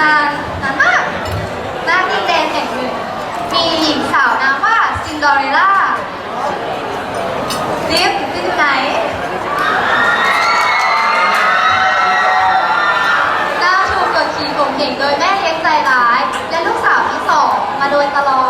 นานนานมากหน้าที่เจนแห่งหนึ่ง มีหญิงสาวนามว่าซินดอเรลล่า ลิฟต์ที่ไหน นาชูเกกดขี่ผมเหงโดยแม่เลี้ยงใจร้าย และลูกสาวที่สองมาโดยตลอด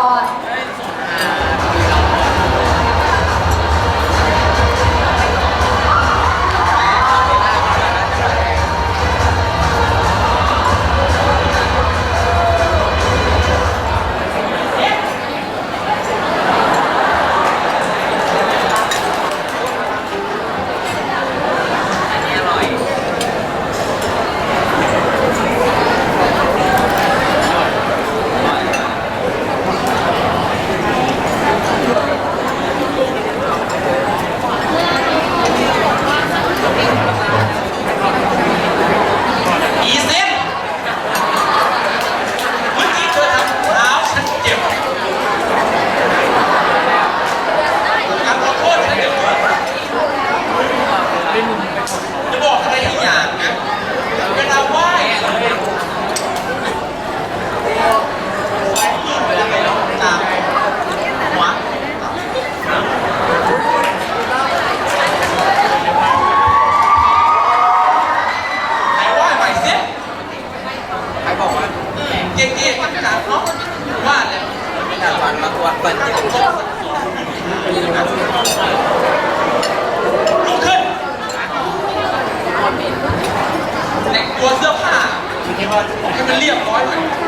ให้มันเรียบร้อยหน่อย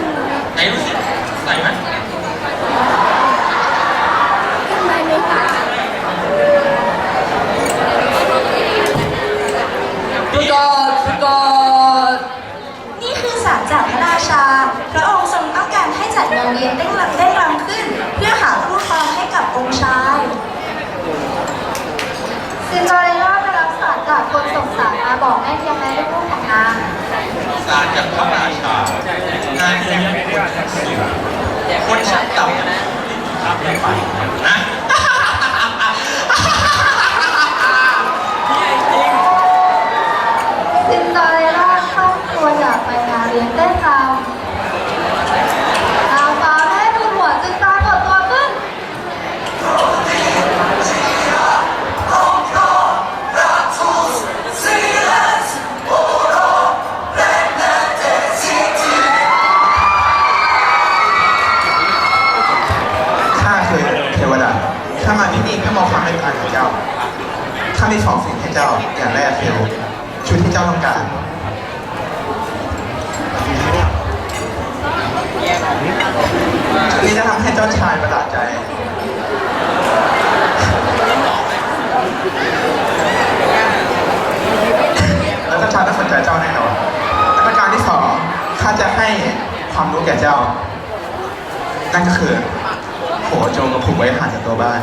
คนส่งสารมาบอกแม่ยัยงแม่ลูกของนางสารจากพระราชานายแต่คนชั้นต่ำนะ ก็คือโหโจงมาผมไว้ห่างจากตัวบ้าน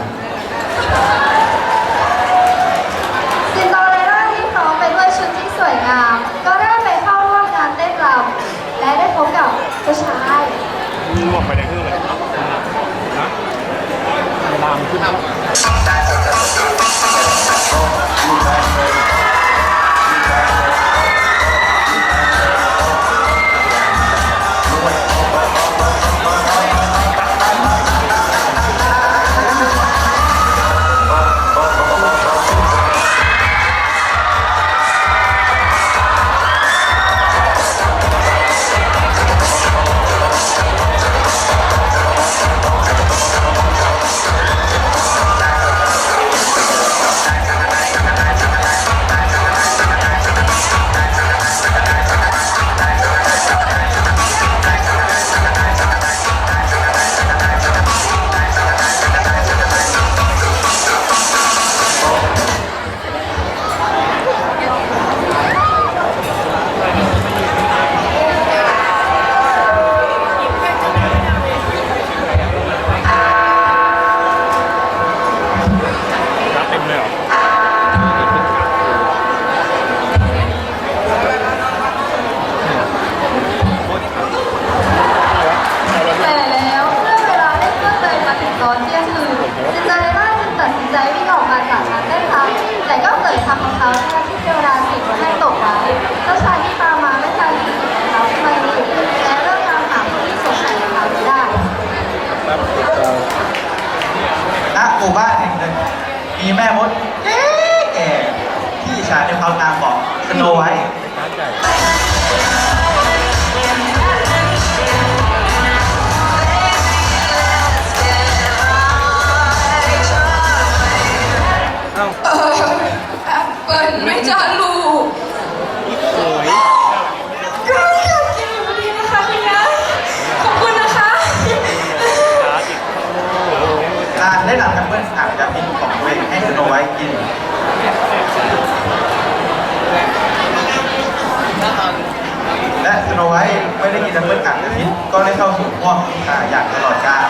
และสโนไวท์ไม่ได้กินแอปเปิลกัดพิษก็ได้เข้าสู่ห้วงอ่าอย่างตลอดกาล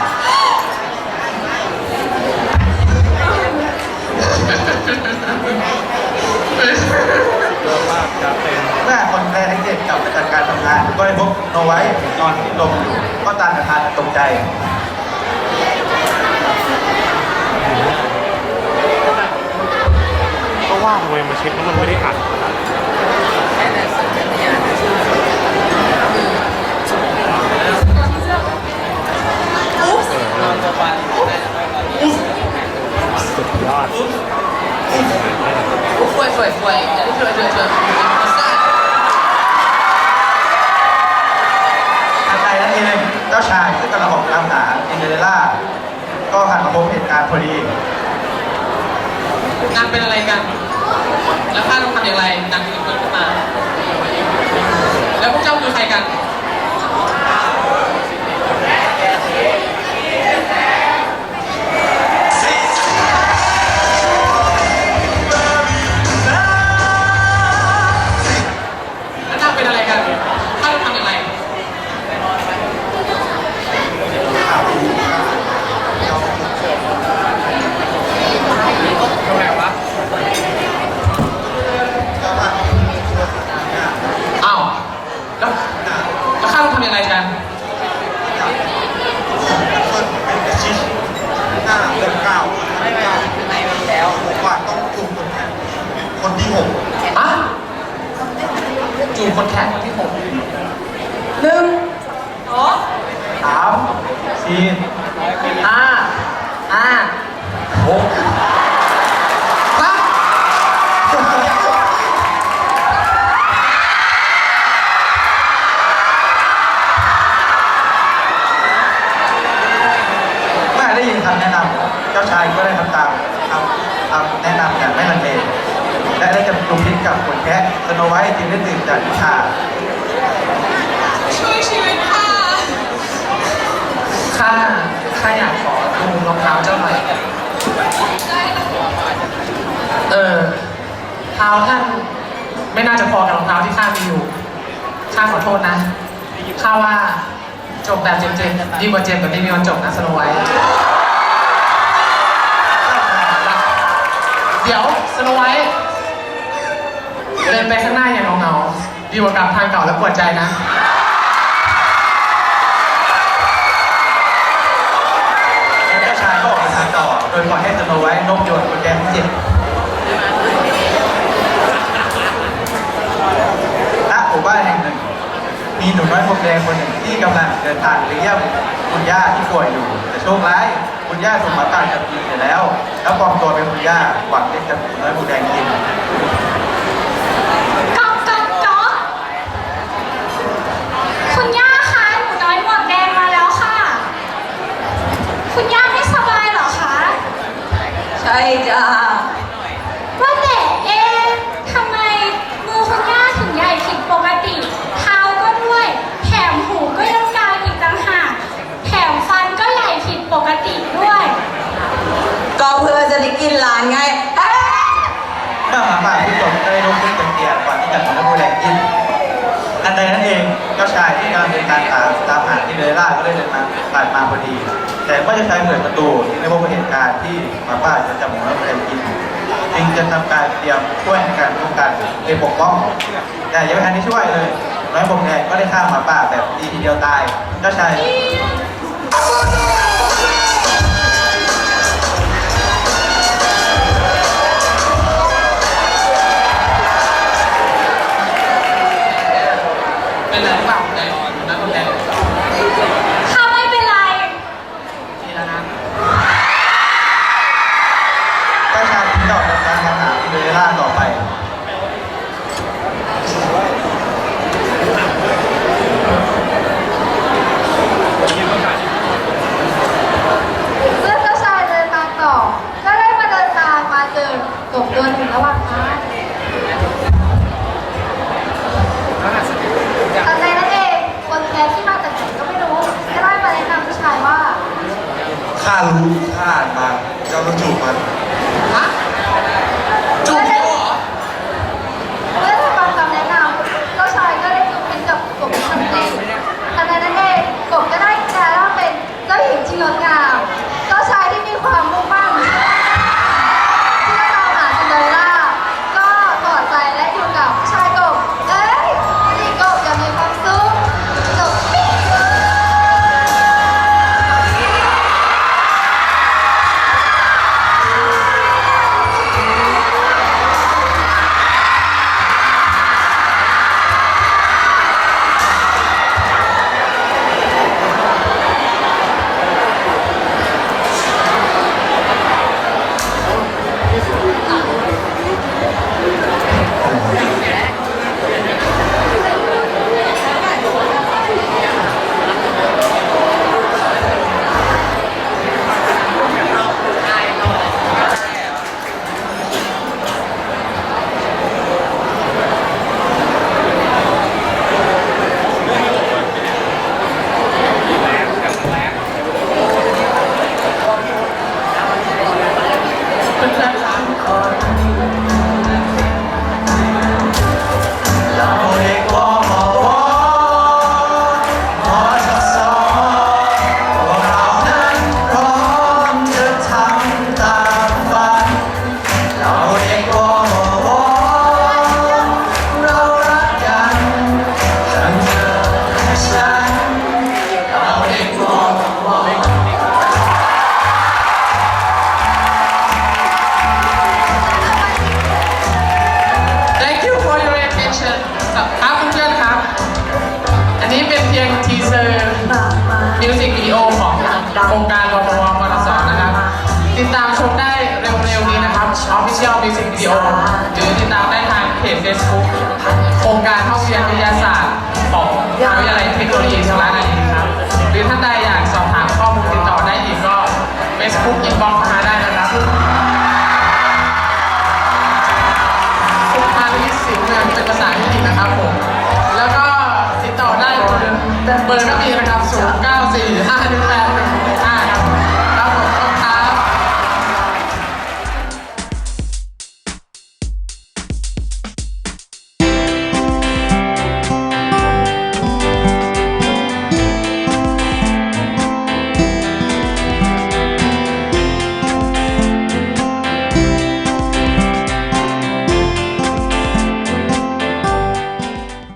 เยอะมากจะเต็มเมื่อคนแรกทั้งเจ็ดกลับมาจากการทำงาน ก็ได้พบโนไว้นอนที่ลมอยู่ก็ตามประธานตกใจ ก็ว่าทำไมมาเช็คแล้วมันไม่ได้ ล่า ก็หันมาพบเหตุการณ์พอดี นางเป็นอะไรกัน แล้วข้าต้องทำอย่างไรนางถึงเกิดขึ้นมา แล้วพวกเจ้าคือใครกัน จูบคนแข่งคนที่หกหนึ่งสามสี่ห้าห้าหกฮะเมื่อได้ยินคำแนะนำเจ้าชายก็ได้ทำตามคำคำแนะนำอย่างไม่ลังเล และได้จะจุ่มพิษกับขนแคะสโนไวท์จึงได้ตื่นจากนิทราช่วยชีวิตค่ะข้าข้าอยากขอดูรองเท้าเจ้าหน่อย เออเท้าท่านไม่น่าจะพอกับรองเท้าที่ข้ามีอยู่ ข้าขอโทษนะ ข้าว่าจบแบบเจ็บๆดีกว่าเจ็บแบบไม่มีวันจบนะสโนไวท์เดี๋ยวสโนไวท์ เดินไปข้างหน้าอย่างเงาๆดีกว่ากลับทางเก่าแล้วปวดใจนะเจ้าชายก็ออกทางต่อ โดยปล่อยให้สโนไวท์นกโยนกุญแจทั้งเจ็ดณหมู่บ้านแห่งหนึ่ง มีหนุ่มน้อยผมแดงคนหนึ่งที่กำลังเดินทางไปเยี่ยมคุณย่าที่ป่วยอยู่ แต่โชคร้ายคุณย่าถูกหมาป่าจับกินเสียแล้ว แล้วปลอมตัวเป็นคุณย่าหวังจะจับหนุ่มน้อยผมแดงกิน ก๊อกก๊อกก๊อกคุณย่าคะหนูน้อยหมวกแดงมาแล้วค่ะ คุณย่าไม่สบายเหรอคะ ใช่จ้าว่าแต่เอ๊ะทำไมมือคุณย่าถึงใหญ่ผิดปกติ เท้าก็ด้วย แถมหูก็ยังกลางอีกต่างหาก แถมฟันก็ใหญ่ผิดปกติด้วย ก็เพื่อจะได้กินหลานไงเอ๊ะเมื่อหมาป่าที่ตกได้ลุกขึ้นจากเตียงก่อนที่จะถูกน้ำมูแดงกิน อันใดนั้นเองเจ้าชายที่กำลังเดินทางตามตามหาที่เดล่าก็ได้เดินมาผ่านมาพอดี แต่เมื่อเจ้าชายเปิดประตูจึงได้พบเหตุการณ์ที่หมาป่าจะจับหมูน้ำมูแดงกินจึงจะทำการเตรียมช่วยในการป้องกันเลยปกป้อง แต่ยังไม่ทันได้ช่วยเลยน้อยผมแดงก็ได้ฆ่าหมาป่าแบบดีทีเดียวตายเจ้าชายเป็นอะไรหรือเปล่าแดงนั่นคนแดงถ้าไม่เป็นไรนี่แล้ว ชมได้เร็วๆนี้นะครับ Official Music Video หรือติดตามได้ทางเพจ Facebook โครงการห้องเรียนวิทยาศาสตร์ของมหาวิทยาลัยเทคโนโลยีสาร์ธานีครับ หรือท่านใดอยากสอบถามข้อมูลติดต่อได้อีกก็ Facebook inbox มาได้นะครับสุภาลิสิงห์เมืองเป็นภาษาอังกฤษนะครับผม แล้วก็ติดต่อได้เบอร์เบอร์ก็มีนะครับ